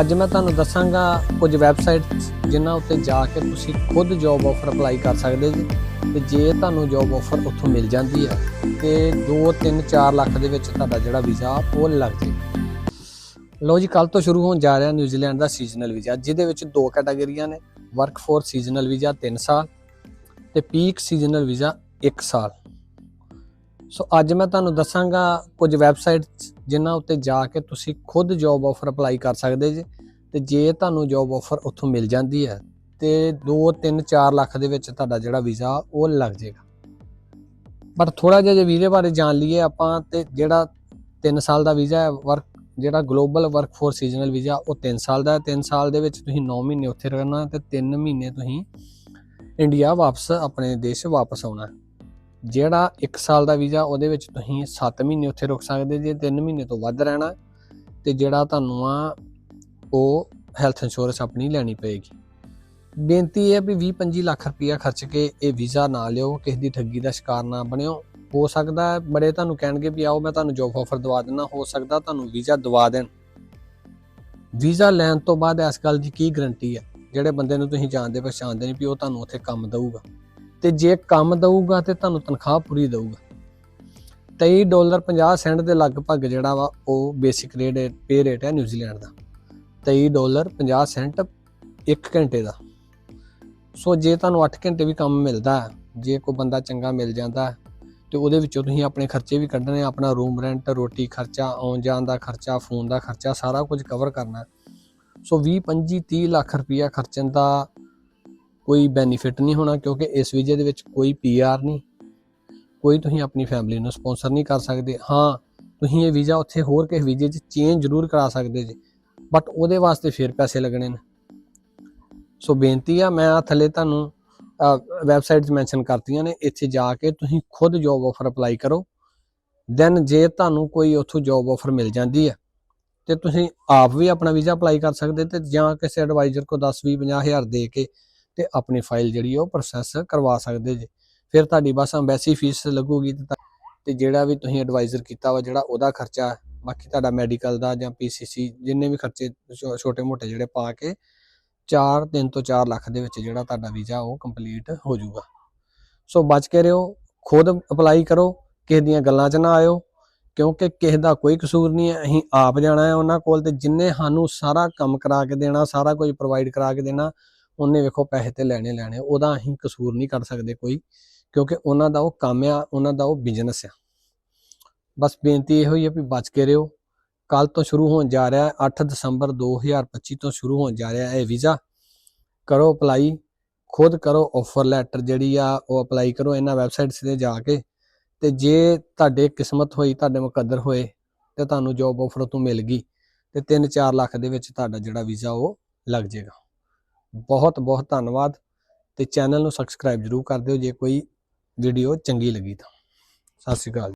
ਅੱਜ ਮੈਂ ਤੁਹਾਨੂੰ ਦੱਸਾਂਗਾ ਕੁਝ ਵੈਬਸਾਈਟਸ ਜਿਨ੍ਹਾਂ ਉੱਤੇ ਜਾ ਕੇ ਤੁਸੀਂ ਖੁਦ ਜੌਬ ਆਫਰ ਅਪਲਾਈ ਕਰ ਸਕਦੇ ਜੀ। ਤੇ ਜੇ ਤੁਹਾਨੂੰ ਜੌਬ ਆਫਰ ਉੱਥੋਂ ਮਿਲ ਜਾਂਦੀ ਹੈ, ਤੇ 2 3 4 ਲੱਖ ਦੇ ਵਿੱਚ ਤੁਹਾਡਾ ਜਿਹੜਾ ਵੀਜ਼ਾ, ਉਹ ਲੱਗ ਜੇ। ਲੋ ਜੀ ਕੱਲ ਤੋਂ ਸ਼ੁਰੂ ਹੋਣ ਜਾ ਰਿਹਾ ਨਿਊਜ਼ੀਲੈਂਡ ਦਾ ਸੀਜ਼ਨਲ ਵੀਜ਼ਾ, ਜਿਹਦੇ ਵਿੱਚ ਦੋ ਕੈਟਾਗਰੀਆਂ ਨੇ ਵਰਕ ਫੋਰ ਸੀਜ਼ਨਲ ਵੀਜ਼ਾ 3 ਸਾਲ ਤੇ ਪੀਕ ਸੀਜ਼ਨਲ ਵੀਜ਼ਾ 1 ਸਾਲ। ਸੋ ਅੱਜ ਮੈਂ ਤੁਹਾਨੂੰ ਦੱਸਾਂਗਾ ਕੁਝ ਵੈਬਸਾਈਟਸ ਜਿਨ੍ਹਾਂ ਉੱਤੇ ਜਾ ਕੇ ਤੁਸੀਂ ਖੁਦ ਜੌਬ ਆਫਰ ਅਪਲਾਈ ਕਰ ਸਕਦੇ ਜੇ ਤੇ ਜੇ ਤੁਹਾਨੂੰ ਜੌਬ ਆਫਰ ਉੱਥੋਂ ਮਿਲ ਜਾਂਦੀ ਹੈ ਤੇ 2 3 4 ਲੱਖ ਦੇ ਵਿੱਚ ਤੁਹਾਡਾ ਜਿਹੜਾ ਵੀਜ਼ਾ ਉਹ ਲੱਗ ਜਾਏਗਾ। ਪਰ ਥੋੜਾ ਜਿਹਾ ਜੇ ਵੀਜ਼ੇ ਬਾਰੇ ਜਾਣ ਲਈਏ ਆਪਾਂ ਤੇ ਜਿਹੜਾ 3 ਸਾਲ ਦਾ ਵੀਜ਼ਾ ਹੈ ਵਰਕ ਜਿਹੜਾ global work for seasonal visa ਉਹ 3 ਸਾਲ ਦਾ ਹੈ। 3 ਸਾਲ ਦੇ ਵਿੱਚ ਤੁਸੀਂ 9 ਮਹੀਨੇ ਉੱਥੇ ਰਹਿਣਾ ਤੇ 3 ਮਹੀਨੇ ਤੁਸੀਂ ਇੰਡੀਆ ਵਾਪਸ, ਆਪਣੇ ਦੇਸ਼ ਵਾਪਸ ਆਉਣਾ ਜਿਹੜਾ 1 ਸਾਲ ਦਾ ਵੀਜ਼ਾ, ਉਹਦੇ ਵਿੱਚ ਤੁਸੀਂ 7 ਮਹੀਨੇ ਉੱਥੇ ਰੁਕ ਸਕਦੇ, ਜੇ 3 ਮਹੀਨੇ ਤੋਂ ਵੱਧ ਰਹਿਣਾ ਤੇ ਜਿਹੜਾ ਤੁਹਾਨੂੰ ਆ, ਉਹ ਹੈਲਥ ਇੰਸ਼ੋਰੈਂਸ ਆਪਣੀ ਲੈਣੀ ਪਏਗੀ। ਬੇਨਤੀ ਇਹ ਹੈ ਵੀ 20-25 ਲੱਖ ਰੁਪਇਆ ਖਰਚ ਕੇ ਇਹ ਵੀਜ਼ਾ ਨਾ ਲਿਓ, ਕਿਸੇ ਦੀ ਠੱਗੀ ਦਾ ਸ਼ਿਕਾਰ ਨਾ ਬਣਿਓ। ਹੋ ਸਕਦਾ ਹੈ ਬੜੇ ਤੁਹਾਨੂੰ ਕਹਿਣਗੇ ਵੀ ਆਓ ਮੈਂ ਤੁਹਾਨੂੰ ਜੋਬ ਆਫਰ ਦਵਾ ਦਿੰਦਾ, ਹੋ ਸਕਦਾ ਤੁਹਾਨੂੰ ਵੀਜ਼ਾ ਦਵਾ ਦੇਣ। ਵੀਜ਼ਾ ਲੈਣ ਤੋਂ ਬਾਅਦ ਇਸ ਗੱਲ ਦੀ ਕੀ ਗਰੰਟੀ ਹੈ? ਜਿਹੜੇ ਬੰਦੇ ਨੂੰ ਤੁਸੀਂ ਜਾਣਦੇ, ਪਛਾਣਦੇ ਨਹੀਂ ਵੀ ਉਹ ਤੁਹਾਨੂੰ ਉੱਥੇ ਕੰਮ ਦੇਊਗਾ। ਤੇ ਜੇ ਕੰਮ ਦਊਗਾ ਤੇ ਤੁਹਾਨੂੰ ਤਨਖਾਹ ਪੂਰੀ ਦਊਗਾ। 23 ਡਾਲਰ 50 ਸੈਂਟ ਦੇ ਲਗਭਗ ਜਿਹੜਾ ਵਾ ਉਹ ਬੇਸਿਕ ਰੇਟ ਪੇ ਰੇਟ ਹੈ ਨਿਊਜ਼ੀਲੈਂਡ ਦਾ। 23 ਡਾਲਰ 50 ਸੈਂਟ 1 ਘੰਟੇ ਦਾ। ਸੋ ਜੇ ਤੁਹਾਨੂੰ 8 ਘੰਟੇ ਵੀ ਕੰਮ ਮਿਲਦਾ ਜੇ ਕੋਈ ਬੰਦਾ ਚੰਗਾ ਮਿਲ ਜਾਂਦਾ ਹੈ, ਤੇ ਉਹਦੇ ਵਿੱਚੋਂ ਤੁਸੀਂ ਆਪਣੇ ਖਰਚੇ ਵੀ ਕੱਢਣੇ ਆਪਣਾ ਰੂਮ ਰੈਂਟ ਰੋਟੀ ਖਰਚਾ ਆਉਣ ਜਾਣ ਦਾ ਖਰਚਾ ਫੋਨ ਦਾ ਖਰਚਾ ਸਾਰਾ ਕੁਝ ਕਵਰ ਕਰਨਾ। ਸੋ 20 25 30 ਲੱਖ ਰੁਪਇਆ ਖਰਚਣ ਦਾ ਕੋਈ ਬੈਨੀਫਿਟ ਨਹੀਂ ਹੋਣਾ ਕਿਉਂਕਿ ਇਸ ਵੀਜ਼ੇ ਦੇ ਵਿੱਚ ਕੋਈ ਪੀਆਰ ਨਹੀਂ। ਕੋਈ ਤੁਸੀਂ ਆਪਣੀ ਫੈਮਿਲੀ ਨੂੰ ਸਪਾਂਸਰ ਨਹੀਂ ਕਰ ਸਕਦੇ। ਹਾਂ, ਤੁਸੀਂ ਇਹ ਵੀਜ਼ਾ ਉੱਥੇ ਹੋਰ ਕਿਸੇ ਵੀਜ਼ੇ 'ਚ ਚੇਂਜ ਜ਼ਰੂਰ ਕਰਾ ਸਕਦੇ ਜੀ ਬਟ ਉਹਦੇ ਵਾਸਤੇ ਫਿਰ ਪੈਸੇ ਲੱਗਣੇ ਨੇ। ਸੋ ਬੇਨਤੀ ਆ, ਮੈਂ ਆ ਥੱਲੇ ਤੁਹਾਨੂੰ ਵੈਬਸਾਈਟਸ ਮੈਂਸ਼ਨ ਕਰਤੀਆਂ ਨੇ, ਇੱਥੇ ਜਾ ਕੇ ਤੁਸੀਂ ਖੁਦ ਜੌਬ ਆਫਰ ਅਪਲਾਈ ਕਰੋ। ਦੈਨ ਜੇ ਤੁਹਾਨੂੰ ਕੋਈ ਉੱਥੋਂ ਜੌਬ ਆਫਰ ਮਿਲ ਜਾਂਦੀ ਹੈ ਤੇ ਤੁਸੀਂ ਆਪ ਵੀ ਆਪਣਾ ਵੀਜ਼ਾ ਅਪਲਾਈ ਕਰ ਸਕਦੇ ਤੇ ਜਾਂ ਕਿਸੇ ਐਡਵਾਈਜ਼ਰ ਕੋ 10 20 50 ਹਜ਼ਾਰ ਦੇ ਕੇ ਤੇ ਆਪਣੀ ਫਾਈਲ ਜਿਹੜੀ ਉਹ ਪ੍ਰੋਸੈਸ ਕਰਵਾ ਸਕਦੇ ਜੀ। ਫਿਰ ਤੁਹਾਡੀ ਬਸ ਐਮਬੈਸੀ ਫੀਸ ਲੱਗੂਗੀ ਤੇ ਜਿਹੜਾ ਵੀ ਤੁਸੀਂ ਐਡਵਾਈਜ਼ਰ ਕੀਤਾ ਵਾ, ਜਿਹੜਾ ਉਹਦਾ ਖਰਚਾ, ਬਾਕੀ ਤੁਹਾਡਾ ਮੈਡੀਕਲ ਦਾ ਜਾਂ ਪੀਸੀਸੀ ਜਿੰਨੇ ਵੀ ਖਰਚੇ ਛੋਟੇ ਮੋਟੇ ਜਿਹੜੇ ਪਾ ਕੇ 4 3 ਤੋਂ 4 ਲੱਖ ਦੇ ਵਿੱਚ ਜਿਹੜਾ ਤੁਹਾਡਾ ਵੀਜ਼ਾ ਉਹ ਕੰਪਲੀਟ ਹੋ ਜਾਊਗਾ। ਸੋ ਬਚ ਕੇ ਰਹੋ, ਖੁਦ ਅਪਲਾਈ ਕਰੋ, ਕਿਸੇ ਦੀਆਂ ਗੱਲਾਂ 'ਚ ਨਾ ਆਇਓ, ਕਿਉਂਕਿ ਕਿਸੇ ਦਾ ਕੋਈ ਕਸੂਰ ਨਹੀਂ ਹੈ। ਅਸੀਂ ਆਪ ਜਾਣਾ ਹੈ ਉਹਨਾਂ ਕੋਲ ਤੇ ਜਿੰਨੇ ਸਾਨੂੰ ਸਾਰਾ ਕੰਮ ਕਰਾ ਕੇ ਦੇਣਾ, ਸਾਰਾ ਕੁਝ ਪ੍ਰੋਵਾਈਡ ਕਰਾ ਕੇ ਦੇਣਾ ਉਹਨੇ ਵੇਖੋ ਪੈਸੇ ਤੇ ਲੈਣੇ ਲੈਣੇ, ਉਹਦਾ ਅਸੀਂ ਕਸੂਰ ਨਹੀਂ ਕਰ ਸਕਦੇ ਕੋਈ, ਕਿਉਂਕਿ ਉਹਨਾਂ ਦਾ ਉਹ ਕੰਮ ਆ, ਉਹਨਾਂ ਦਾ ਉਹ ਬਿਜ਼ਨਸ ਆ। ਬਸ ਬੇਨਤੀ ਇਹੋ ਹੀ ਹੈ ਵੀ ਬਚ ਕੇ ਰਹੋ। ਕੱਲ ਤੋਂ ਸ਼ੁਰੂ ਹੋਣ ਜਾ ਰਿਹਾ ਹੈ 8 ਦਸੰਬਰ 2025 ਤੋਂ ਸ਼ੁਰੂ ਹੋਣ ਜਾ ਰਿਹਾ ਹੈ ਇਹ ਵੀਜ਼ਾ। ਕਰੋ ਅਪਲਾਈ, ਖੁਦ ਕਰੋ ਆਫਰ ਲੈਟਰ ਜਿਹੜੀ ਆ, ਉਹ ਅਪਲਾਈ ਕਰੋ ਇਹਨਾਂ ਵੈਬਸਾਈਟਸ ਤੇ ਜਾ ਕੇ। ਤੇ ਜੇ ਤੁਹਾਡੇ ਕਿਸਮਤ ਹੋਈ, ਤੁਹਾਡੇ ਮੁਕੱਦਰ ਹੋਏ, ਤੇ ਤੁਹਾਨੂੰ ਜੌਬ ਆਫਰ ਤੋਂ ਮਿਲ ਗਈ, ਤੇ 3-4 ਲੱਖ ਦੇ ਵਿੱਚ ਤੁਹਾਡਾ ਜਿਹੜਾ ਵੀਜ਼ਾ ਉਹ ਲੱਗ ਜਾਏਗਾ। ਬਹੁਤ ਬਹੁਤ ਧੰਨਵਾਦ ਤੇ ਚੈਨਲ ਨੂੰ ਸਬਸਕ੍ਰਾਈਬ ਜਰੂਰ ਕਰ ਦਿਓ ਜੇ ਕੋਈ ਵੀਡੀਓ ਚੰਗੀ ਲੱਗੀ ਤਾਂ। ਸਤਿ ਸ਼੍ਰੀ ਅਕਾਲ